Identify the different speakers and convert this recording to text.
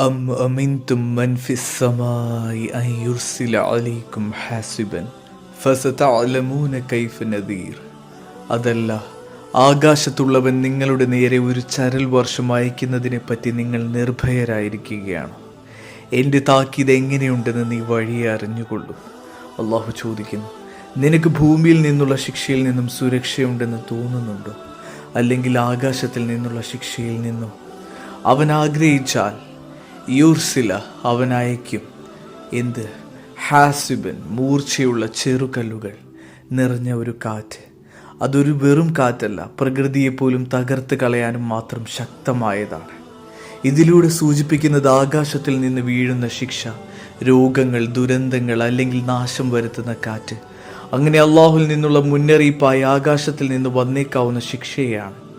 Speaker 1: أم أمنتم من في السماء أن يرسل عليكم حاسبا فستعلمون كيف نذير അതല്ല ആകാശത്തുള്ളവൻ നിങ്ങളുടെ നേരെ ഒരു ചരൽ വർഷം അയക്കുന്നതിനെ പറ്റി നിങ്ങൾ നിർഭയരായിരിക്കുകയാണ് എൻ്റെ താക്കീത് എങ്ങനെയുണ്ടെന്ന് നീ വഴിയെ അറിഞ്ഞുകൊള്ളും അള്ളാഹു ചോദിക്കുന്നു നിനക്ക് ഭൂമിയിൽ നിന്നുള്ള ശിക്ഷയിൽ നിന്നും സുരക്ഷയുണ്ടെന്ന് തോന്നുന്നുണ്ടോ അല്ലെങ്കിൽ ആകാശത്തിൽ നിന്നുള്ള ശിക്ഷയിൽ നിന്നോ അവൻ ആഗ്രഹിച്ചാൽ യൂർസില അവൻ അയക്കും എന്ത്? ഹാസിബൻ മൂർച്ചയുള്ള ചെറുകല്ലുകൾ നിറഞ്ഞ ഒരു കാറ്റ്. അതൊരു വെറും കാറ്റല്ല പ്രകൃതിയെപ്പോലും തകർത്ത് കളയാനും മാത്രം ശക്തമായതാണ്. ഇതിലൂടെ സൂചിപ്പിക്കുന്നത് ആകാശത്തിൽ നിന്ന് വീഴുന്ന ശിക്ഷ രോഗങ്ങൾ ദുരന്തങ്ങൾ അല്ലെങ്കിൽ നാശം വരുത്തുന്ന കാറ്റ്. അങ്ങനെ അള്ളാഹുൽ നിന്നുള്ള മുന്നറിയിപ്പായി ആകാശത്തിൽ നിന്ന് വന്നേക്കാവുന്ന ശിക്ഷയാണ്